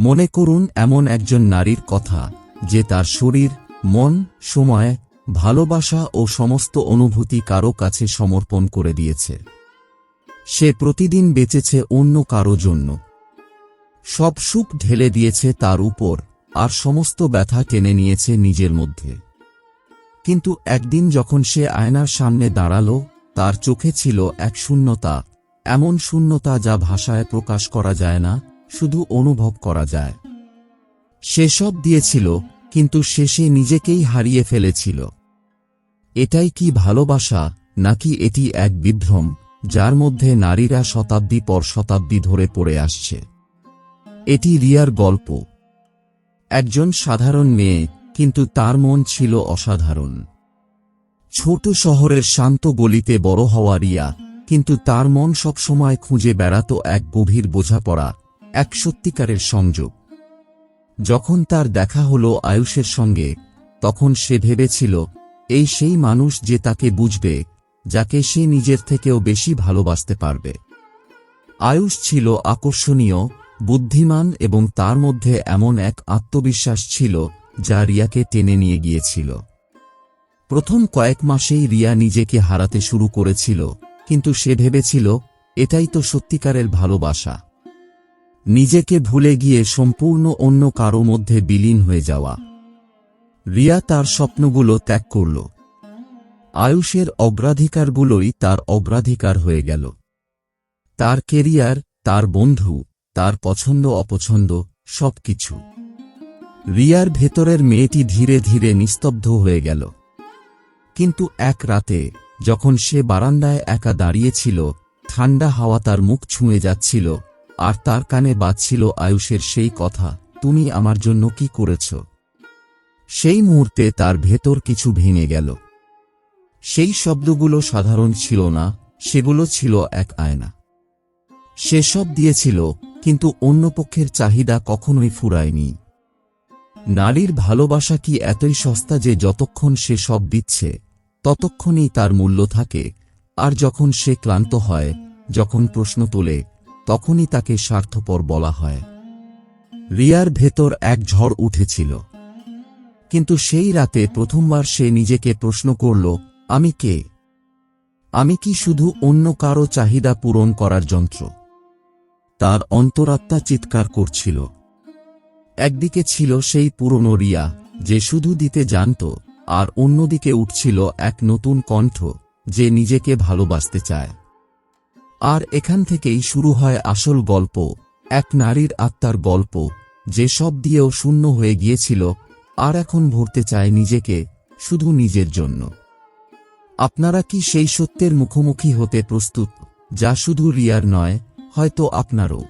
মনে করুন এমন একজন নারীর কথা, যে তার শরীর, মন, সময়, ভালোবাসা ও সমস্ত অনুভূতি কারও কাছে সমর্পণ করে দিয়েছে। সে প্রতিদিন বেঁচেছে অন্য কারও জন্য। সব সুখ ঢেলে দিয়েছে তার উপর, আর সমস্ত ব্যথা টেনে নিয়েছে নিজের মধ্যে। কিন্তু একদিন যখন সে আয়নার সামনে দাঁড়াল, তার চোখে ছিল এক শূন্যতা, এমন শূন্যতা যা ভাষায় প্রকাশ করা যায় না শুধু অনুভব করা যায়। সে সব দিয়েছিল, কিন্তু শেষে নিজেকেই হারিয়ে ফেলেছিল। এটাই কি ভালোবাসা, নাকি এটি এক বিভ্রম, যার মধ্যে নারীরা শতাব্দী পর শতাব্দী ধরে পড়ে আসছে? এটি রিয়ার গল্প। একজন সাধারণ মেয়ে, কিন্তু তার মন ছিল অসাধারণ। ছোট শহরের শান্ত গলিতে বড় হওয়া রিয়া, কিন্তু তার মন সবসময় খুঁজে বেড়াত এক গভীর বোঝাপড়া এক সত্যিকারের সংযোগ। যখন তার দেখা হল আয়ুষের সঙ্গে, তখন সে ভেবেছিল, এই সেই মানুষ যে তাকে বুঝবে, যাকে সে নিজের থেকেও বেশি ভালোবাসতে পারবে। আয়ুষ ছিল আকর্ষণীয়, বুদ্ধিমান এবং তার মধ্যে এমন এক আত্মবিশ্বাস ছিল, যা রিয়াকে টেনে নিয়ে গিয়েছিল। প্রথম কয়েক মাসেই রিয়া নিজেকে হারাতে শুরু করেছিল, কিন্তু সে ভেবেছিল, এটাই তো সত্যিকারের ভালোবাসা। নিজেকে ভুলে গিয়ে সম্পূর্ণ অন্য কারও মধ্যে বিলীন হয়ে যাওয়া। রিয়া তার স্বপ্নগুলো ত্যাগ করল। আয়ুষের অগ্রাধিকারগুলোই তার অগ্রাধিকার হয়ে গেল। তার কেরিয়ার, তার বন্ধু, তার পছন্দ অপছন্দ, সবকিছু। রিয়ার ভেতরের মেয়েটি ধীরে ধীরে নিস্তব্ধ হয়ে গেল। কিন্তু এক রাতে, যখন সে বারান্দায় একা দাঁড়িয়েছিল ঠান্ডা হাওয়া তার মুখ ছুঁয়ে যাচ্ছিল আর তার কানে বাজছিল আয়ুষের সেই কথা, তুমি আমার জন্য কি করেছ? সেই মুহূর্তে তার ভেতর কিছু ভেঙে গেল। সেই শব্দগুলো সাধারণ ছিল না, সেগুলো ছিল এক আয়না। সে সব দিয়েছিল, কিন্তু অন্য পক্ষের চাহিদা কখনোই ফুরায়নি। নারীর ভালোবাসা কি এতই সস্তা যে যতক্ষণ সে সব দিচ্ছে, ততক্ষণই তার মূল্য থাকে, আর যখন সে ক্লান্ত হয়, যখন প্রশ্ন তোলে তখনই তাকে স্বার্থপর বলা হয়। রিয়ার ভেতর এক ঝড় উঠেছিল। কিন্তু সেই রাতে প্রথমবার সে নিজেকে প্রশ্ন করল, আমি কে? আমি কি শুধু অন্য কারও চাহিদা পূরণ করার যন্ত্র? তার অন্তরাত্মা চিৎকার করছিল। একদিকে ছিল সেই পুরনো রিয়া, যে শুধু দিতে জানত, আর অন্যদিকে উঠছিল এক নতুন কণ্ঠ, যে নিজেকে ভালোবাসতে চায়। আর এখান থেকেই শুরু হয় আসল গল্প, এক নারীর আত্মার গল্প, যে সব দিয়েও শূন্য হয়ে গিয়েছিল আর এখন ভরতে চায় নিজেকে, শুধু নিজের জন্য। আপনারা কি সেই সত্যের মুখোমুখি হতে প্রস্তুত, যা শুধু রিয়ার নয়, হয়তো আপনারও?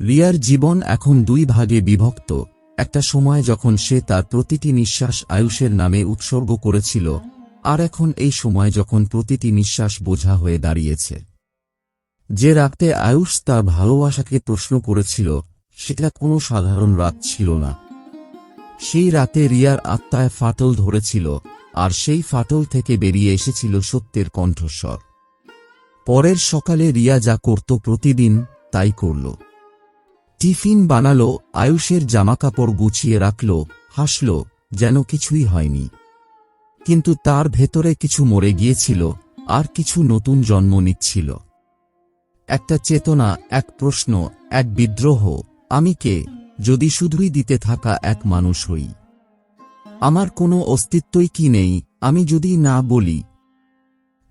রিয়ার জীবন এখন দুই ভাগে বিভক্ত, একটা সময় যখন সে তার প্রতিটি নিঃশ্বাস আয়ুষের নামে উৎসর্গ করেছিল, আর এখন এই সময় যখন প্রতিটি নিঃশ্বাস বোঝা হয়ে দাঁড়িয়েছে। যে রাতে আয়ুষ তার ভালোবাসাকে প্রশ্ন করেছিল, সেটা কোনো সাধারণ রাত ছিল না। সেই রাতে রিয়ার আত্মায় ফাটল ধরেছিল, আর সেই ফাটল থেকে বেরিয়ে এসেছিল সত্যের কণ্ঠস্বর। পরের সকালে রিয়া যা করত প্রতিদিন, তাই করল। টিফিন বানালো, আয়ুষের জামাকাপড় গুছিয়ে রাখল, হাসল, যেন কিছুই হয়নি। কিন্তু তার ভেতরে কিছু মরে গিয়েছিল, আর কিছু নতুন জন্ম নিচ্ছিল। একটা চেতনা, এক প্রশ্ন, এক বিদ্রোহ। আমি কে? যদি শুধুই দিতে থাকা এক মানুষ হই। আমার কোনো অস্তিত্বই কি নেই? আমি যদি না বলি।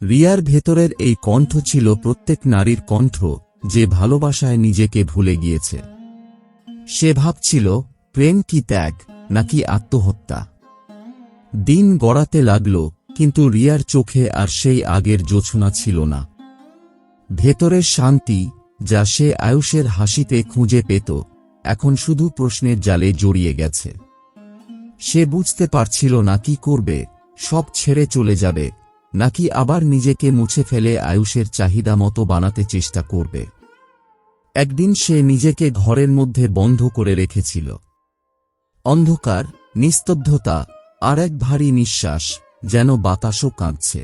রিয়ার ভেতরের এই কণ্ঠ ছিল প্রত্যেক নারীর কণ্ঠ, যে ভালোবাসায় নিজেকে ভুলে গিয়েছে। সে ভাবছিল, প্রেম কি ত্যাগ, নাকি আত্মহত্যা? দিন গড়াতে লাগল, কিন্তু রিয়ার চোখে আর সেই আগের জোছনা ছিল না। ভেতরের শান্তি, যা সে আয়ুষের হাসিতে খুঁজে পেত, এখন শুধু প্রশ্নের জালে জড়িয়ে গেছে। সে বুঝতে পারছিল না কি করবে, সব ছেড়ে চলে যাবে, নাকি আবার নিজেকে মুছে ফেলে আয়ুষের চাহিদা মতো বানাতে চেষ্টা করবে। একদিন সে নিজেকে ঘরের মধ্যে বন্ধ করে রেখেছিল। অন্ধকার, নিস্তব্ধতা, আর এক ভারী নিঃশ্বাস, যেন বাতাসও কাঁদছে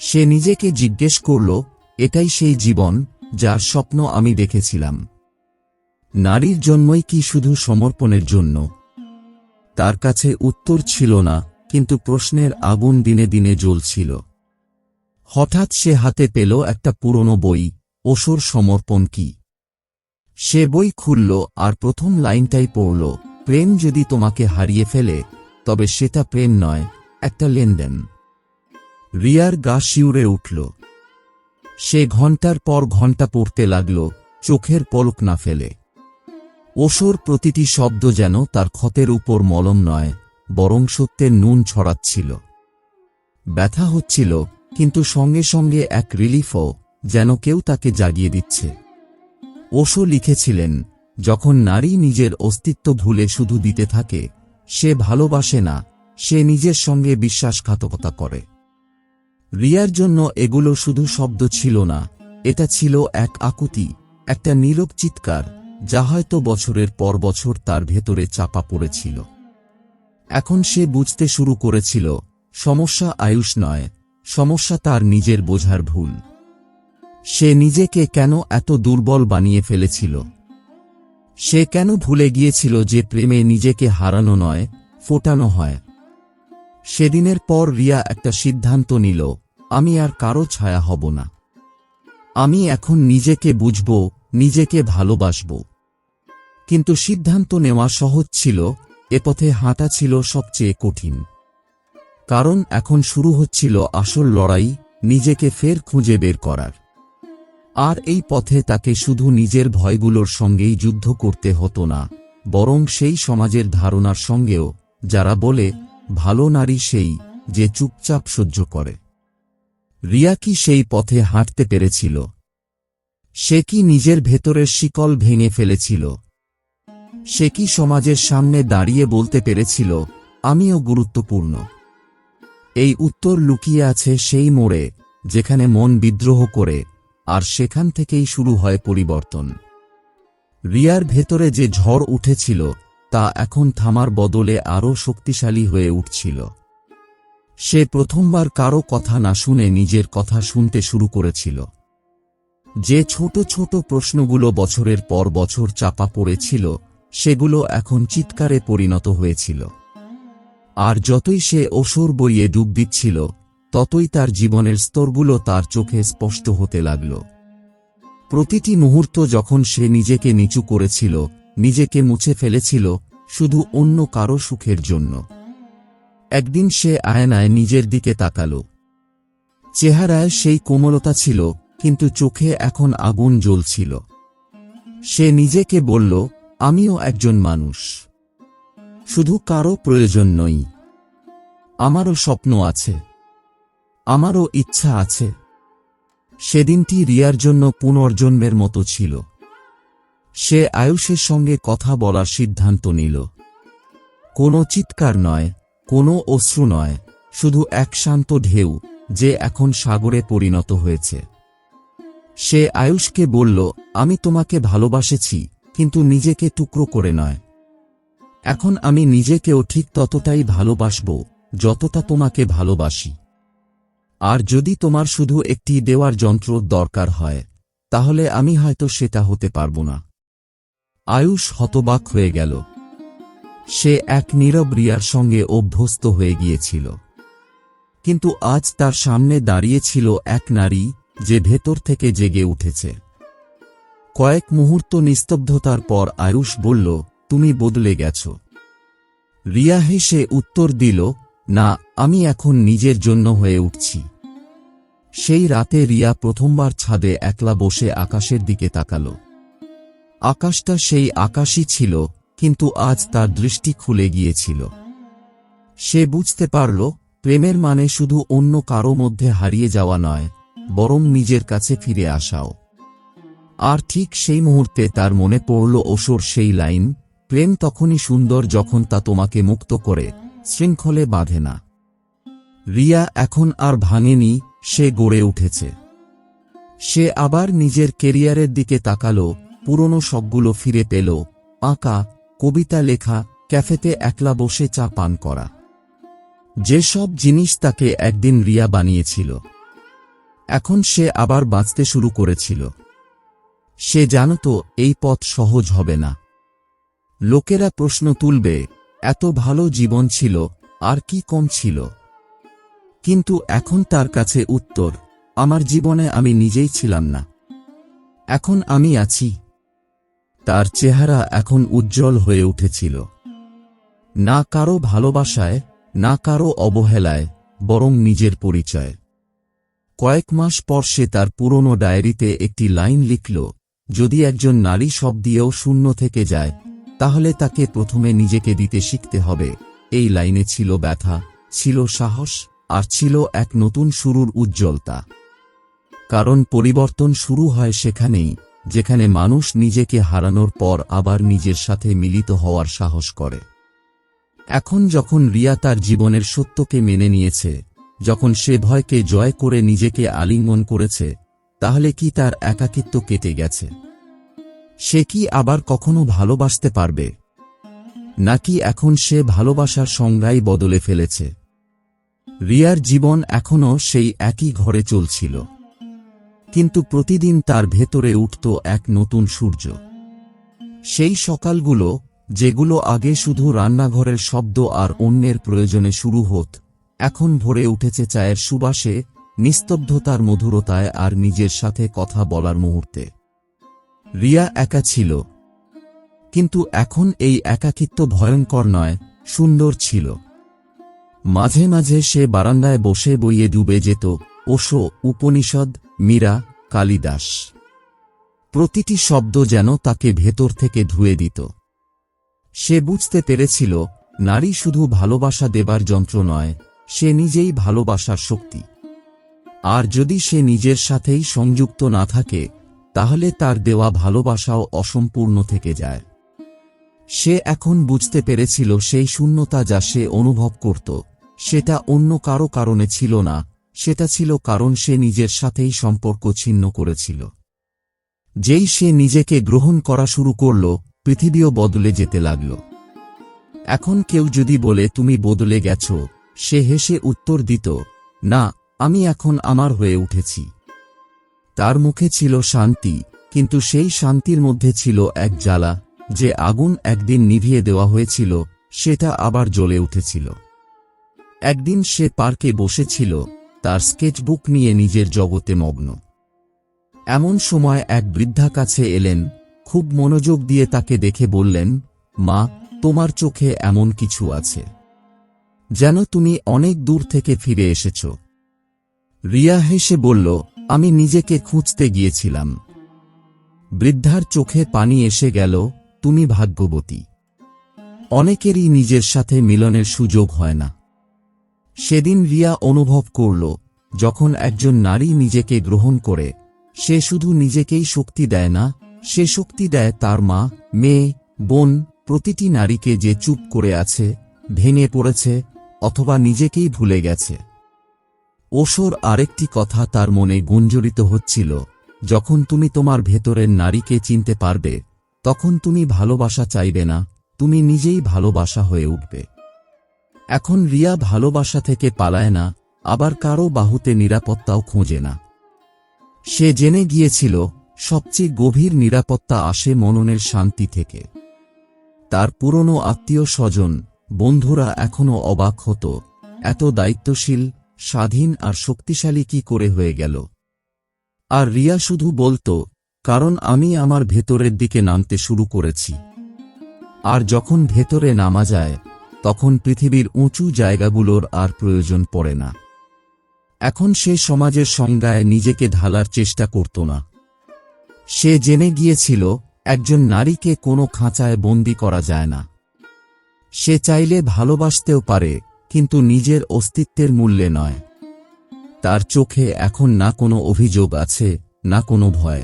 সে নিজেকে জিজ্ঞেস করল এটাই সেই জীবন যার স্বপ্ন আমি দেখেছিলাম। নারীর জন্মই কি শুধু সমর্পণের জন্য? তার কাছে উত্তর ছিল না, কিন্তু প্রশ্নের আগুন দিনে দিনে জ্বলছিল। হঠাৎ সে হাতে পেল একটা পুরনো বই, ওসর সমর্পণ কি? সে বই খুলল আর প্রথম লাইনটাই পড়ল, প্রেম যদি তোমাকে হারিয়ে ফেলে, তবে সেটা প্রেম নয়, একটা লেনদেন। রিয়ার গা শিউরে উঠল। সে ঘণ্টার পর ঘণ্টা পড়তে লাগল, চোখের পলক না ফেলে। ওসর প্রতিটি শব্দ যেন তার ক্ষতের উপর মলম নয়, বরং সত্যের নুন ছড়াচ্ছিল। ব্যথা হচ্ছিল, কিন্তু সঙ্গে সঙ্গে এক রিলিফও যেন কেউ তাকে জাগিয়ে দিচ্ছে। ওশো লিখেছিলেন, যখন নারী নিজের অস্তিত্ব ভুলে শুধু দিতে থাকে, সে ভালোবাসে না, সে নিজের সঙ্গে বিশ্বাসঘাতকতা করে। রিয়ার জন্য এগুলো শুধু শব্দ ছিল না, এটা ছিল এক আকুতি, একটা নীরব চিৎকার, যা হয়তো বছরের পর বছর তার ভেতরে চাপা পড়েছিল। এখন সে বুঝতে শুরু করেছিল, সমস্যা আয়ুষ নয়, সমস্যা তার নিজের বোঝার ভুল। সে নিজেকে কেন এত দুর্বল বানিয়ে ফেলেছিল? সে কেন ভুলে গিয়েছিল যে প্রেমে নিজেকে হারানো নয়, ফোটানো হয়? সেদিনের পর রিয়া একটা সিদ্ধান্ত নিল, আমি আর কারও ছায়া হব না। আমি এখন নিজেকে বুঝব, নিজেকে ভালোবাসব। কিন্তু সিদ্ধান্ত নেওয়া সহজ ছিল, এ পথে হাঁটা ছিল সবচেয়ে কঠিন। কারণ এখন শুরু হচ্ছিল আসল লড়াই, নিজেকে ফের খুঁজে বের করার। আর এই পথে তাকে শুধু নিজের ভয়গুলোর সঙ্গেই যুদ্ধ করতে হতো না, বরং সেই সমাজের ধারণার সঙ্গেও, যারা বলে ভালো নারী সেই যে চুপচাপ সহ্য করে। রিয়া কি সেই পথে হাঁটতে পেরেছিল? সে কি নিজের ভেতরের শিকল ভেঙে ফেলেছিল? সে কি সমাজের সামনে দাঁড়িয়ে বলতে পেরেছিল, আমিও গুরুত্বপূর্ণ এই উত্তর লুকিয়ে আছে সেই মোড়ে, যেখানে মন বিদ্রোহ করে, আর সেখান থেকেই শুরু হয় পরিবর্তন। রিয়ার ভেতরে যে ঝড় উঠেছিল তা এখন থামার বদলে আরও শক্তিশালী হয়ে উঠছিল। সে প্রথমবার কারও কথা না শুনে নিজের কথা শুনতে শুরু করেছিল। যে ছোট ছোট প্রশ্নগুলো বছরের পর বছর চাপা পড়েছিল, সেগুলো এখন চিৎকারে পরিণত হয়েছিল। আর যতই সে ওসর বইয়ে ডুব দিচ্ছিল, ততই তার জীবনের স্তরগুলো তার চোখে স্পষ্ট হতে লাগল। প্রতিটি মুহূর্ত যখন সে নিজেকে নিচু করেছিল নিজেকে মুছে ফেলেছিল শুধু অন্য কারও সুখের জন্য। একদিন সে আয়নায় নিজের দিকে তাকাল। চেহারায় সেই কোমলতা ছিল, কিন্তু চোখে এখন আগুন জ্বলছিল। সে নিজেকে বলল, আমিও একজন মানুষ। শুধু কারও প্রয়োজন নই। আমারও স্বপ্ন আছে। আমারও ইচ্ছা আছে। সেদিনটি রিয়ার জন্য পুনর্জন্মের মতো ছিল। সে আয়ুষের সঙ্গে কথা বলার সিদ্ধান্ত নিল। কোনো চিৎকার নয়, কোনো অশ্রু নয়, শুধু এক শান্ত ঢেউ, যে এখন সাগরে পরিণত হয়েছে। সে আয়ুষকে বলল, আমি তোমাকে ভালোবাসেছি, কিন্তু নিজেকে টুকরো করে নয়। এখন আমি নিজেকেও ঠিক ততটাই ভালোবাসব, যতটা তোমাকে ভালোবাসি। আর যদি তোমার শুধু একটি দেওয়ার যন্ত্র দরকার হয়, তাহলে আমি হয়তো সেটা হতে পারব না। আয়ুষ হতবাক হয়ে গেল। সে এক নীরব রিয়ার সঙ্গে অভ্যস্ত হয়ে গিয়েছিল। কিন্তু আজ তার সামনে দাঁড়িয়েছিল এক নারী যে ভেতর থেকে জেগে উঠেছে। কয়েক মুহূর্ত নিস্তব্ধতার পর আয়ুষ বলল, তুমি বদলে গেছ। রিয়া হেসে উত্তর দিল, না, আমি এখন নিজের জন্য হয়ে উঠছি। সেই রাতে রিয়া প্রথমবার ছাদে একলা বসে আকাশের দিকে তাকাল। আকাশটা সেই আকাশই ছিল, কিন্তু আজ তার দৃষ্টি খুলে গিয়েছিল। সে বুঝতে পারল, প্রেমের মানে শুধু অন্য কারও মধ্যে হারিয়ে যাওয়া নয়, বরং নিজের কাছে ফিরে আসাও। আর ঠিক সেই মুহূর্তে তার মনে পড়ল ওসর সেই লাইন, প্রেম তখনই সুন্দর যখন তা তোমাকে মুক্ত করে, শৃঙ্খলে বাঁধে না। রিয়া এখন আর ভাঙেনি, সে গড়ে উঠেছে। সে আবার নিজের কেরিয়ারের দিকে তাকালো পুরনো সবগুলো ফিরে পেল। আঁকা কবিতা লেখা, ক্যাফেতে একলা বসে চা পান করা। যেসব জিনিস তাকে একদিন রিয়া বানিয়েছিল। এখন সে আবার বাঁচতে শুরু করেছিল। সে জানত এই পথ সহজ হবে না। লোকেরা প্রশ্ন তুলবে, এত ভালো জীবন ছিল, আর কি কম ছিল? কিন্তু এখন তার কাছে উত্তর, আমার জীবনে আমি নিজেই ছিলাম না। এখন আমি আছি। তার চেহারা এখন উজ্জ্বল হয়ে উঠেছিল। না কারও ভালোবাসায়, না কারও অবহেলায়, বরং নিজের পরিচয়। কয়েক মাস পর সে তার পুরনো ডায়েরিতে একটি লাইন লিখল, যদি একজন নারী সব দিয়েও শূন্য থেকে যায়, তাহলে তাকে প্রথমে নিজেকে দিতে শিখতে হবে। এই লাইনে ছিল ব্যথা, ছিল সাহস, আর ছিল এক নতুন শুরুর উজ্জ্বলতা। কারণ পরিবর্তন শুরু হয় সেখানেই। যেখানে মানুষ নিজেকে হারানোর পর আবার নিজের সাথে মিলিত হওয়ার সাহস করে। এখন যখন রিয়া তার জীবনের সত্যকে মেনে নিয়েছে, যখন সে ভয়কে জয় করে নিজেকে আলিঙ্গন করেছে, তাহলে কি তার একাকিত্ব কেটে গেছে? সে কি আবার কখনো ভালোবাসতে পারবে? নাকি এখন সে ভালোবাসার সংজ্ঞাই বদলে ফেলেছে? রিয়ার জীবন এখনও সেই একই ঘরে চলছিল। কিন্তু প্রতিদিন তার ভেতরে উঠত এক নতুন সূর্য। সেই সকালগুলো, যেগুলো আগে শুধু রান্নাঘরের শব্দ আর অন্যের প্রয়োজনে শুরু হত, এখন ভরে উঠেছে চায়ের সুবাসে, নিস্তব্ধতার মধুরতায় আর নিজের সাথে কথা বলার মুহূর্তে। রিয়া একা ছিল। কিন্তু এখন এই একাকিত্ব ভয়ঙ্কর নয়, সুন্দর ছিল। মাঝে মাঝে সে বারান্দায় বসে বইয়ে ডুবে যেত। ওশো উপনিষদ মীরা কালিদাস। প্রতিটি শব্দ যেন তাকে ভেতর থেকে ধুয়ে দিত। সে বুঝতে পেরেছিল, নারী শুধু ভালোবাসা দেবার যন্ত্র নয়, সে নিজেই ভালোবাসার শক্তি। আর যদি সে নিজের সাথেই সংযুক্ত না থাকে, তাহলে তার দেওয়া ভালোবাসাও অসম্পূর্ণ থেকে যায়। সে এখন বুঝতে পেরেছিল সেই শূন্যতা যা সে অনুভব করত, সেটা অন্য কারও কারণে ছিল না সেটা ছিল কারণ সে নিজের সাথেই সম্পর্ক ছিন্ন করেছিল। যেই সে নিজেকে গ্রহণ করা শুরু করল, পৃথিবীও বদলে যেতে লাগল। এখন কেউ যদি বলে, তুমি বদলে গেছ সে হেসে উত্তর দিত, না, আমি এখন আমার হয়ে উঠেছি। তার মুখে ছিল শান্তি, কিন্তু সেই শান্তির মধ্যে ছিল এক জ্বালা, যে আগুন একদিন নিভিয়ে দেওয়া হয়েছিল, সেটা আবার জ্বলে উঠেছিল। একদিন সে পার্কে বসেছিল তার স্কেচবুক নিয়ে নিজের জগতে মগ্ন। এমন সময় এক বৃদ্ধা কাছে এলেন, খুব মনোযোগ দিয়ে তাকে দেখে বললেন, মা, তোমার চোখে এমন কিছু আছে, যেন তুমি অনেক দূর থেকে ফিরে এসেছ। রিয়া হেসে বলল, আমি নিজেকে খুঁজতে গিয়েছিলাম। বৃদ্ধার চোখে পানি এসে গেল, তুমি ভাগ্যবতী। অনেকেরই নিজের সাথে মিলনের সুযোগ হয় না। সেদিন রিয়া অনুভব করল, যখন একজন নারী নিজেকে গ্রহণ করে, সে শুধু নিজেকেই শক্তি দেয় না, সে শক্তি দেয় তার মা, মেয়ে, বোন, প্রতিটি নারীকে যে চুপ করে আছে, ভেঙে পড়েছে, অথবা নিজেকেই ভুলে গেছে। ওসর আরেকটি কথা তার মনে গুঞ্জরিত হচ্ছিল, যখন তুমি তোমার ভেতরের নারীকে চিনতে পারবে, তখন তুমি ভালোবাসা চাইবে না, তুমি নিজেই ভালোবাসা হয়ে উঠবে। এখন রিয়া ভালোবাসা থেকে পালায় না, আবার কারও বাহুতে নিরাপত্তাও খোঁজে না। সে জেনে গিয়েছিল, সবচেয়ে গভীর নিরাপত্তা আসে মননের শান্তি থেকে। তার পুরনো আত্মীয় স্বজন, বন্ধুরা এখনও অবাক হতো, এত দায়িত্বশীল, স্বাধীন আর শক্তিশালী কি করে হয়ে গেল। আর রিয়া শুধু বলতো, কারণ আমি আমার ভেতরের দিকে নামতে শুরু করেছি। আর যখন ভেতরে নামা যায় তখন পৃথিবীর উঁচু জায়গাগুলোর আর প্রয়োজন পড়ে না। এখন সে সমাজের সংজ্ঞায় নিজেকে ঢালার চেষ্টা করত না। সে জেনে গিয়েছিল, একজন নারীকে কোনো খাঁচায় বন্দি করা যায় না। সে চাইলে ভালোবাসতেও পারে, কিন্তু নিজের অস্তিত্বের মূল্যে নয়। তার চোখে এখন না কোনো অভিযোগ আছে, না কোনো ভয়।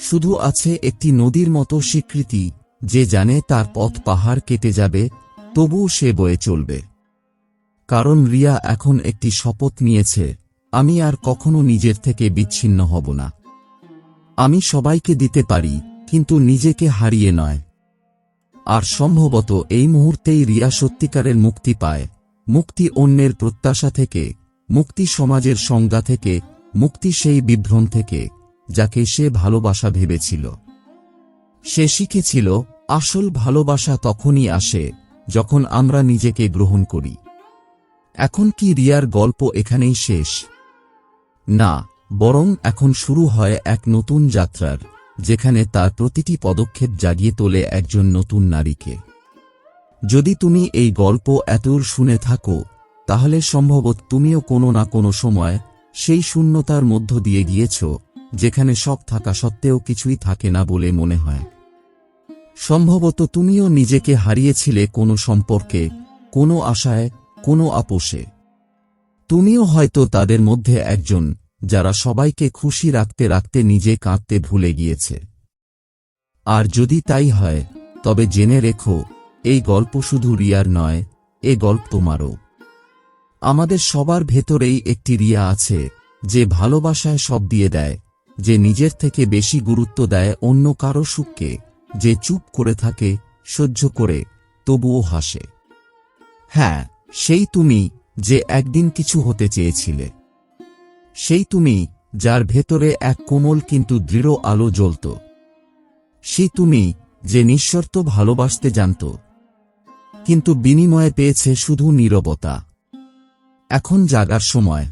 শুধু আছে একটি নদীর মতো স্বীকৃতি, যে জানে তার পথ পাহাড় কেটে যাবে তবুও সে বয়ে চলবে। কারণ রিয়া এখন একটি শপথ নিয়েছে, আমি আর কখনো নিজের থেকে বিচ্ছিন্ন হব না। আমি সবাইকে দিতে পারি, কিন্তু নিজেকে হারিয়ে নয়। আর সম্ভবত এই মুহূর্তেই রিয়া সত্যিকারের মুক্তি পায়, মুক্তি অন্যের প্রত্যাশা থেকে, মুক্তি সমাজের সংজ্ঞা থেকে, মুক্তি সেই বিভ্রম থেকে, যাকে সে ভালোবাসা ভেবেছিল। সে শিখেছিল, আসল ভালোবাসা তখনই আসে যখন আমরা নিজেকে গ্রহণ করি। এখন কি রিয়ার গল্প এখানেই শেষ? না, বরং এখন শুরু হয় এক নতুন যাত্রার, যেখানে তার প্রতিটি পদক্ষেপ জাগিয়ে তোলে একজন নতুন নারীকে। যদি তুমি এই গল্প এতর শুনে থাকো, তাহলে সম্ভবত তুমিও কোনো না কোনো সময় সেই শূন্যতার মধ্য দিয়ে গিয়েছ, যেখানে সব থাকা সত্ত্বেও কিছুই থাকে না বলে মনে হয়। সম্ভবত তুমিও নিজেকে হারিয়েছিলে কোনো সম্পর্কে, কোনো আশায়, কোনো আপোষে। তুমিও হয়তো তাদের মধ্যে একজন, যারা সবাইকে খুশি রাখতে রাখতে নিজে কাঁদতে ভুলে গিয়েছে। আর যদি তাই হয়, তবে জেনে রেখো, এই গল্প শুধু রিয়ার নয়, এ গল্প তোমারও। আমাদের সবার ভেতরেই একটি রিয়া আছে, যে ভালোবাসায় সব দিয়ে দেয়, যে নিজের থেকে বেশি গুরুত্ব দেয় অন্য কারও সুখকে। যে চুপ করে থাকে, সহ্য করে, তবুও হাসে। হ্যাঁ সেই তুমি যে একদিন কিছু হতে চেয়েছিলে। সেই তুমি যার ভেতরে এক কোমল কিন্তু দৃঢ় আলো জ্বলত। সেই তুমি যে নিঃশর্ত ভালোবাসতে জানত, কিন্তু বিনিময়ে পেয়েছে শুধু নীরবতা। এখন জাগার সময়।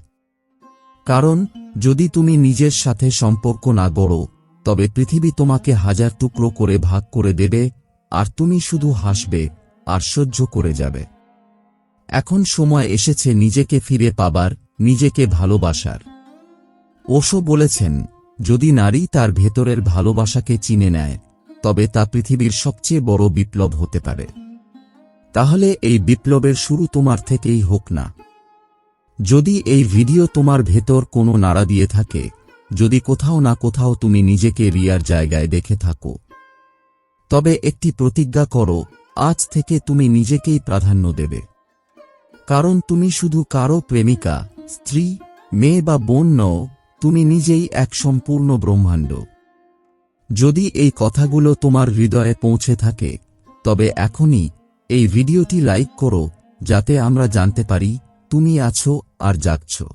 কারণ যদি তুমি নিজের সাথে সম্পর্ক না গড়ো তবে পৃথিবী তোমাকে হাজার টুকরো করে ভাগ করে দেবে, আর তুমি শুধু হাসবে, আর সহ্য করে যাবে। এখন সময় এসেছে নিজেকে ফিরে পাবার, নিজেকে ভালোবাসার। ওশো বলেছেন, যদি নারী তার ভেতরের ভালোবাসাকে চিনে নেয়, তবে তা পৃথিবীর সবচেয়ে বড় বিপ্লব হতে পারে। তাহলে এই বিপ্লবের শুরু তোমার থেকেই হোক না। যদি এই ভিডিও তোমার ভেতর কোনো নাড়া দিয়ে থাকে যদি কোথাও না কোথাও তুমি নিজেকে রিয়ার জায়গায় দেখে থাকো। তবে একটি প্রতিজ্ঞা করো, আজ থেকে তুমি নিজেকেই প্রাধান্য দেবে। কারণ তুমি শুধু কারও প্রেমিকা, স্ত্রী, মেয়ে বা বোন নও, তুমি নিজেই এক সম্পূর্ণ ব্রহ্মাণ্ড। যদি এই কথাগুলো তোমার হৃদয়ে পৌঁছে থাকে, তবে এখনই এই ভিডিওটি লাইক করো, যাতে আমরা জানতে পারি, তুমি আছো আর জাগছো।